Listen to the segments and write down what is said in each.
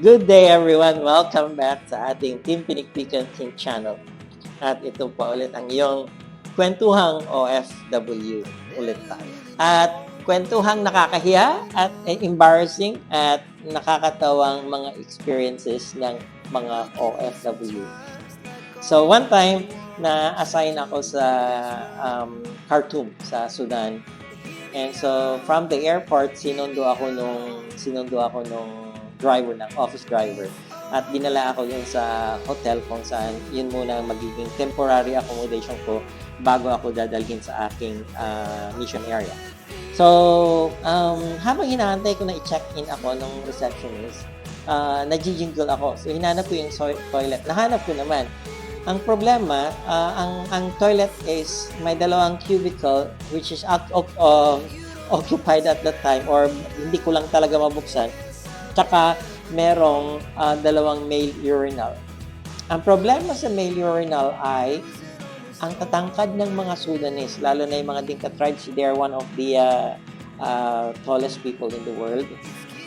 Good day everyone! Welcome back sa ating Team Pinikpikan Team Channel. At ito pa ulit ang iyong kwentuhang OFW ulit tayo. At kwentuhang nakakahiya at embarrassing at nakakatawang mga experiences ng mga OFW. So one time, na-assign ako sa um, Khartoum, sa Sudan. And so from the airport, sinundo ako nung sinundo ako nung driver ng office driver. At dinala ako yun sa hotel kung saan yun muna magiging temporary accommodation ko bago ako dadalhin sa aking uh, mission area. So, um, habang hinahantay ko na i-check-in ako ng receptionist, uh, nagji-jingle ako. So, hinanap ko yung so- toilet. Nahanap ko naman. Ang problema, uh, ang ang toilet is may dalawang cubicle which is uh, occupied at that time or hindi ko lang talaga mabuksan. Tsaka merong uh, dalawang male urinal. Ang problema sa male urinal ay ang tatangkad ng mga Sudanese, lalo na yung mga Dinka tribes, they are one of the uh, uh, tallest people in the world.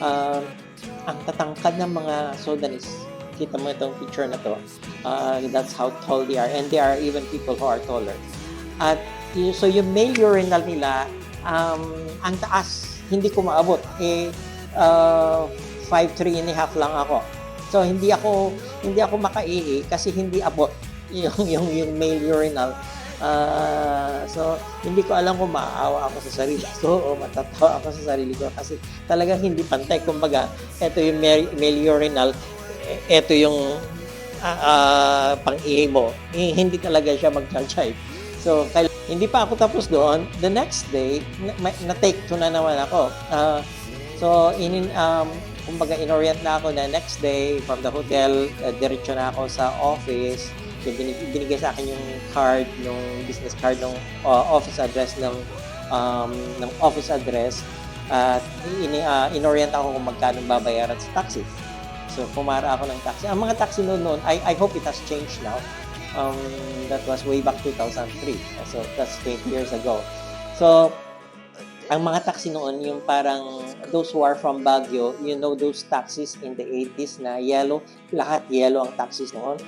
Uh, ang tatangkad ng mga Sudanese, kita mo itong picture na to, uh, that's how tall they are. And there are even people who are taller. At so yung male urinal nila, um, ang taas, hindi ko maabot. Eh, uh, 5'3 and a half lang ako. So hindi ako hindi ako makaihi kasi hindi abot yung yung yung male urinal. Uh, so hindi ko alam kung maaawa ako sa sarili ko o matatawa ako sa sarili ko kasi talagang hindi pantay. Kumbaga, ito yung male, urinal, ito yung uh, uh, pang-ihi mo. Eh, hindi talaga siya mag-jive. So, hindi pa ako tapos doon. The next day, na-take na to na naman ako. Uh, so, in, um, kumbaga inorient na ako na next day from the hotel, uh, diretso na ako sa office. Yung binig, binigay sa akin yung card, yung business card ng uh, office address ng um, ng office address at uh, in, uh, inorient ako kung magkano babayaran sa taxi. So, pumara ako ng taxi. Ang mga taxi noon noon, I, I hope it has changed now. Um, that was way back 2003. So, that's 20 years ago. So, ang mga taxi noon, yung parang those who are from Baguio, you know those taxis in the 80s na yellow, lahat yellow ang taxis noon.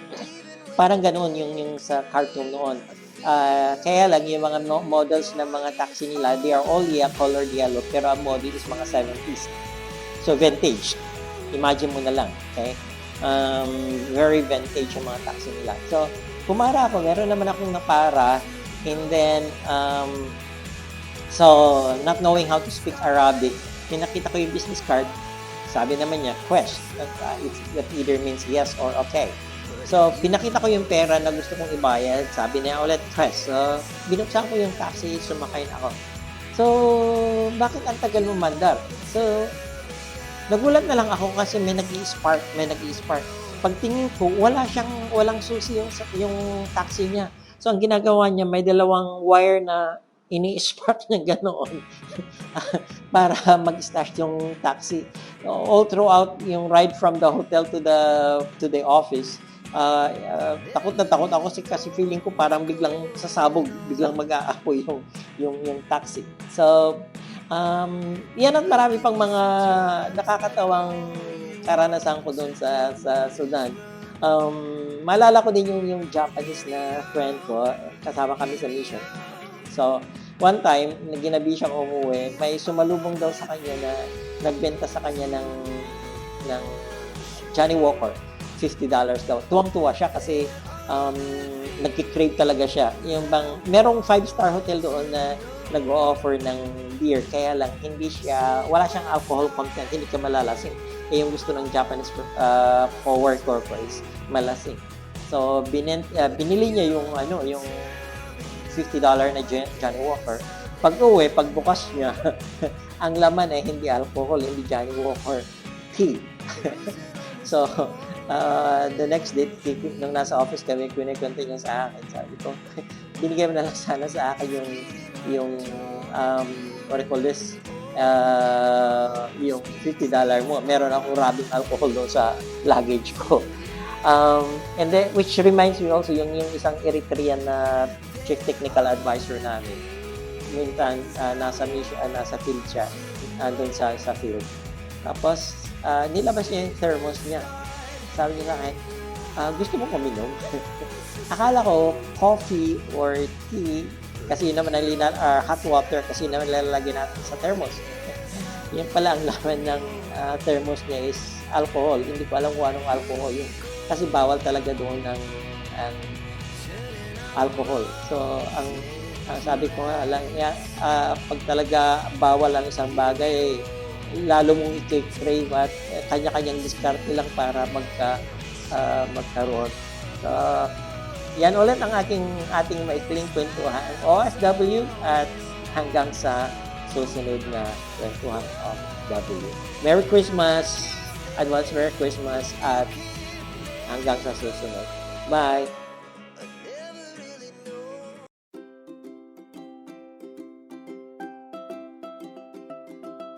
Parang ganoon yung, yung sa cartoon noon. Uh, kaya lang yung mga no- models ng mga taxi nila, they are all yeah, colored yellow, pero ang model is mga 70s. So, vintage. Imagine mo na lang, okay? Um, very vintage yung mga taxi nila. So, pumara ako, meron naman akong napara, and then, um, So, not knowing how to speak Arabic, pinakita ko yung business card. Sabi naman niya, quest. Uh, it's, that either means yes or okay. So, pinakita ko yung pera na gusto kong ibayad. Sabi niya ulit, quest. So, binuksan ko yung taxi, sumakay na ako. So, bakit ang tagal mo mandar? So, nagulat na lang ako kasi may nag spark may nag spark Pagtingin ko, wala siyang, walang susi yung, yung taxi niya. So, ang ginagawa niya, may dalawang wire na ini-spark niya ganoon para mag-stash yung taxi. All throughout yung ride from the hotel to the to the office, uh, uh, takot na takot ako kasi, kasi feeling ko parang biglang sasabog, biglang mag-aapoy yung, yung, yung taxi. So, um, yan at marami pang mga nakakatawang karanasan ko doon sa, sa Sudan. Um, malala ko din yung, yung Japanese na friend ko, kasama kami sa mission So, one time, ginabi siyang umuwi, may sumalubong daw sa kanya na nagbenta sa kanya ng ng Johnny Walker. $50 daw. Tuwang-tuwa siya kasi um, nagki-crave talaga siya. Yung bang, merong 5-star hotel doon na nag-offer ng beer. Kaya lang, hindi siya, wala siyang alcohol content. Hindi ka malalasing. Eh, yung gusto ng Japanese uh, power corpo is malasing. So, binent, uh, binili niya yung, ano, yung $50 na Johnny Walker. Pag uwi, pagbukas niya, ang laman ay hindi alcohol, hindi Johnny Walker, tea. so, uh, the next day, nung nasa office kami, kwento niya sa akin. Sabi ko, binigay mo na lang sana sa akin yung, yung, um, what do call this, uh, yung $50 mo. Meron akong rubbing alcohol doon sa luggage ko. Um, and then, which reminds me also, yung, yung isang Eritrean na chief technical advisor namin. Minsan, uh, nasa mission, uh, nasa field siya, andun sa, sa field. Tapos, ah, nilabas niya yung thermos niya. Sabi niya sa akin, ah, gusto mo kuminom? Akala ko coffee or tea kasi yun naman ang lina, ah, hot water kasi yun naman lalagyan natin sa thermos. Yan pala ang laman ng ah, thermos niya is alcohol. Hindi ko alam kung anong alcohol yun. Kasi bawal talaga doon ng ang alcohol. So, ang, ang sabi ko nga lang, ya, ah, pag talaga bawal ang isang bagay, lalo mong i-crave at kanya-kanyang diskarte lang para magka, ah, magkaroon. So, yan ulit ang aking ating maikling kwentuhan OFW at hanggang sa susunod na kwentuhan of W. Merry Christmas! Advance Merry Christmas at hanggang sa susunod. Bye!